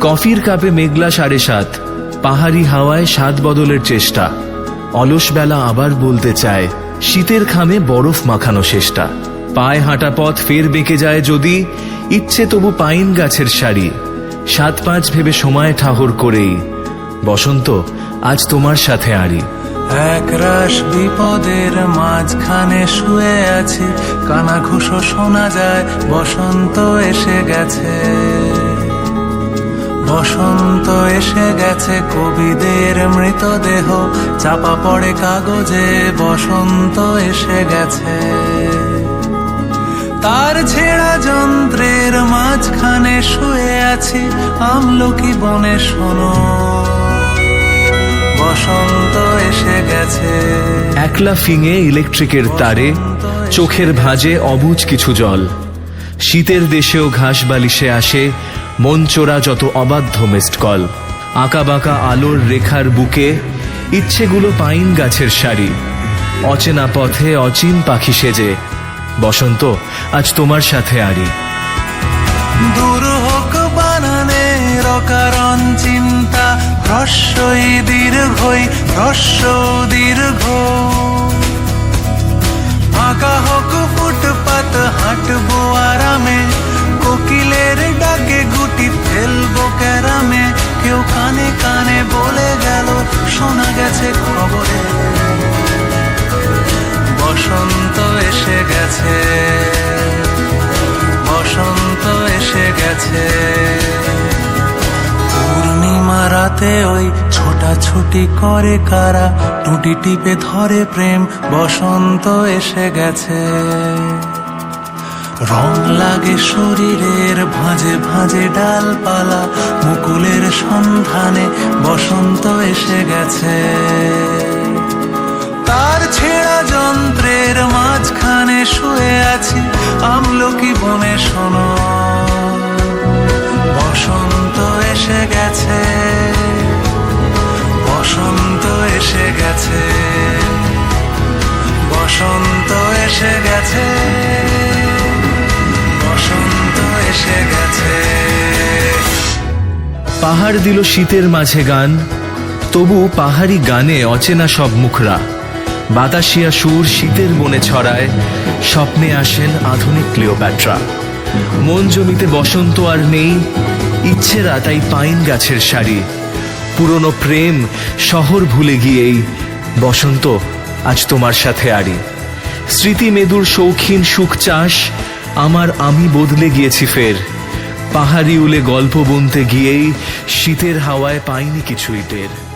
কফির কাপে মেঘলা সাড়ে সাত, পাহাড়ি হাওয়ায় স্বাদ বদলের চেষ্টা। অলস বেলা আবার বলতে চায়, শীতের খামে বরফ মাখানো শেষটা। পায়ে হাঁটা পথ ফের বেঁকে যায় যদি, ইচ্ছে তবু পাইন গাছের শাড়ি সাত পাঁচ ভেবে সময় ঠাহর করেই। বসন্ত, আজ তোমার সাথে আড়ি একরাশ বিপদের মাঝখানে শুয়ে আছি, কানা ঘুষো শোনা যায়, বসন্ত এসে গেছে। বসন্ত এসে গেছে কবিদের মৃতদেহ। চাপা পড়ে কাগজে বসন্ত এসে গেছে। তার ছেঁড়া যন্ত্রের মাঝখানে শুয়ে আছি, আমলকি বনে শোনো। বসন্ত এসে গেছে। একলা ফিঙে ইলেকট্রিকের তারে, চোখের ভাঁজে অবুজ কিছু জল। শীতের দেশেও ঘাস বালিশে আসে মন চোরা যত অবাধ্য মিসড কল আঁকা বাঁকা আলোর রেখার বুকে ইচ্ছেগুলো পাইন গাছের সারি। অচেনা পথে অচিন পাখি সেজে, বসন্ত, আজ তোমার সাথে আড়ি দূর হোক বানানে রকারণ চিন্তা, হ্রস্বই দীর্ঘই, হ্রস্ব দীর্ঘ। রাতে ওই ছোটাছুটি করে কারা? টুটি টিপে ধরে প্রেম, বসন্ত এসে গেছে। রং লাগে শরীরের ভাঁজে ভাঁজে ডালপালা, মুকুলের সন্ধানে বসন্ত এসে গেছে। তার ছেঁড়া যন্ত্রের মাঝখানে শুয়ে আছি, আমলকি বনে শোনো। বসন্ত এসে গেছে। পাহাড় দিল শীতের মাঝে গান, তবু পাহাড়ি গানে অচেনা সব মুখরা। বাতাসিয়া সুর শীতের মনে ছড়ায়, স্বপ্নে আসেন আধুনিক ক্লিওপ্যাট্রা। মন জমিতে বসন্ত আর নেই, ইচ্ছেরা তাই পাইন গাছের শাড়ি পুরনো প্রেম শহর ভুলে গিয়েই, বসন্ত আজ তোমার সাথে আড়ি স্মৃতি মেদুর শৌখিন সুখ চাষ, আমার আমি বদলে গিয়েছি ফের। পাহাড়ি উলে গল্প বুনতে গিয়েই শীতের হাওয়ায় পাইনি কিছুই টের।